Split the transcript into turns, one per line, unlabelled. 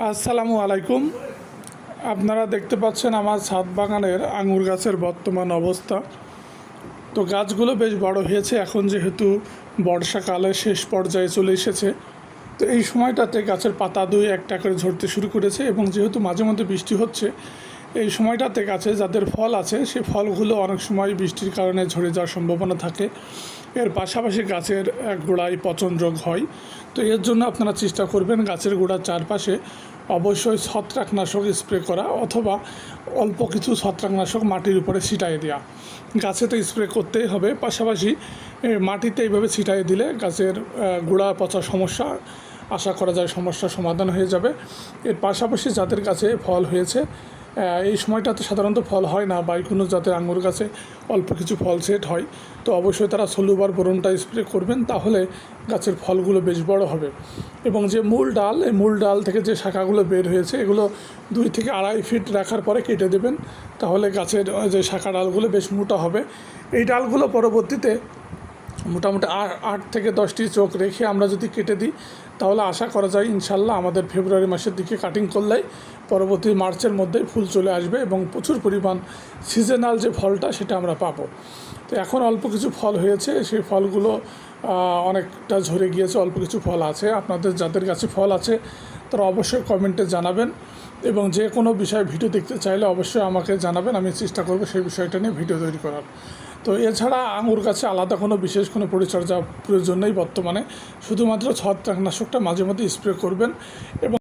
আসসালামু আলাইকুম। আপনারা দেখতে পাচ্ছেন আমার ছাদ বাগানের আঙুর গাছের বর্তমান অবস্থা। তো গাছগুলো বেশ বড় হয়েছে, এখন যেহেতু বর্ষাকালে শেষ পর্যায়ে চলে এসেছে। তো এই সময়টাতে গাছের পাতা দুই একটা করে ঝরতে শুরু করেছে এবং যেহেতু মাঝে মধ্যে বৃষ্টি হচ্ছে এই সময়টাতে গাছে যাদের ফল আছে সেই ফলগুলো অনেক সময় বৃষ্টির কারণে ঝরে যাওয়ার সম্ভাবনা থাকে। এর পাশাপাশি গাছের গোড়ায় পচন রোগ হয়। তো এর জন্য আপনারা চেষ্টা করবেন গাছের গোড়ার চারপাশে অবশ্যই ছত্রাকনাশক স্প্রে করা অথবা অল্প কিছু ছত্রাকনাশক মাটির উপরে ছিটাই দেওয়া গাছে তো স্প্রে করতেই হবে। পাশাপাশি মাটিতে এইভাবে ছিটাই দিলে গাছের গোড়া পচা সমস্যা, আশা করা যায় সমস্যার সমাধান হয়ে যাবে। এর পাশাপাশি যাদের কাছে ফল হয়েছে এই সময়টাতে সাধারণত ফল হয় না বা কোনো জাতের আঙুর গাছে অল্প কিছু ফল সেট হয়, তো অবশ্যই তারা সলুবার বোরনটা স্প্রে করবেন, তাহলে গাছের ফলগুলো বেশ বড় হবে। এবং যে মূল ডাল, এই মূল ডাল থেকে যে শাখাগুলো বের হয়েছে, এগুলো দুই থেকে আড়াই ফিট রাখার পরে কেটে দেবেন, তাহলে গাছের যে শাখা ডালগুলো বেশ মোটা হবে। এই ডালগুলো পরবর্তীতে মোটামুটি আট থেকে দশটি চোখ রেখে আমরা যদি কেটে দিই তাহলে আশা করা যায় ইনশাল্লাহ আমাদের ফেব্রুয়ারি মাসের দিকে কাটিং করলে পরবর্তী মার্চের মধ্যেই ফুল চলে আসবে এবং প্রচুর পরিমাণ সিজনাল যে ফলটা সেটা আমরা পাবো। তো এখন অল্প কিছু ফল হয়েছে, সেই ফলগুলো অনেকটা ঝরে গিয়েছে, অল্প কিছু ফল আছে। আপনাদের যাদের কাছে ফল আছে, তারা অবশ্যই কমেন্টে জানাবেন এবং যে কোনো বিষয়ে ভিডিও দেখতে চাইলে অবশ্যই আমাকে জানাবেন, আমি চেষ্টা করব সেই বিষয়টা নিয়ে ভিডিও তৈরি করার। তো এছাড়া আঙুর গাছে আলাদা কোনো বিশেষ কোনো পরিচর্যা প্রয়োজন নেই বর্তমানে। শুধুমাত্র ছত্রাকনাশকটা মাঝে মধ্যে স্প্রে করবেন এবং